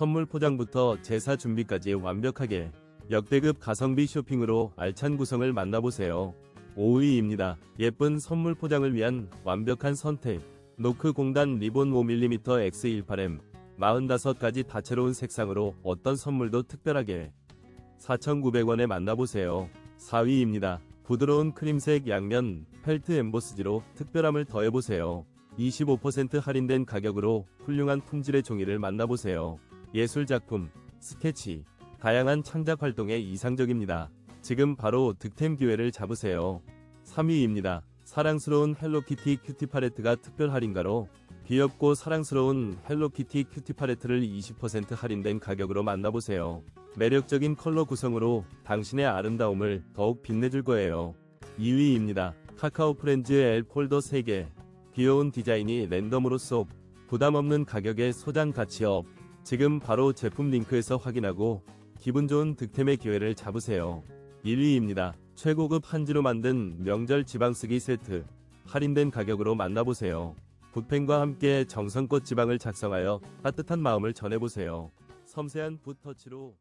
선물 포장부터 제사 준비까지 완벽하게 역대급 가성비 쇼핑으로 알찬 구성을 만나보세요. 5위입니다. 예쁜 선물 포장을 위한 완벽한 선택. 노크 공단 리본 5mm X18M 45가지 다채로운 색상으로 어떤 선물도 특별하게 4,900원에 만나보세요. 4위입니다. 부드러운 크림색 양면 펠트 엠보스지로 특별함을 더해보세요. 25% 할인된 가격으로 훌륭한 품질의 종이를 만나보세요. 예술작품, 스케치, 다양한 창작 활동에 이상적입니다. 지금 바로 득템 기회를 잡으세요. 3위입니다. 사랑스러운 헬로키티 큐티 팔레트가 특별 할인가로 귀엽고 사랑스러운 헬로키티 큐티 팔레트를 20% 할인된 가격으로 만나보세요. 매력적인 컬러 구성으로 당신의 아름다움을 더욱 빛내줄 거예요. 2위입니다. 카카오 프렌즈 L 폴더 3개. 귀여운 디자인이 랜덤으로 쏙. 부담 없는 가격에 소장 가치 업. 지금 바로 제품 링크에서 확인하고 기분 좋은 득템의 기회를 잡으세요. 1위입니다. 최고급 한지로 만든 명절 지방쓰기 세트. 할인된 가격으로 만나보세요. 붓펜과 함께 정성껏 지방을 작성하여 따뜻한 마음을 전해보세요. 섬세한 붓터치로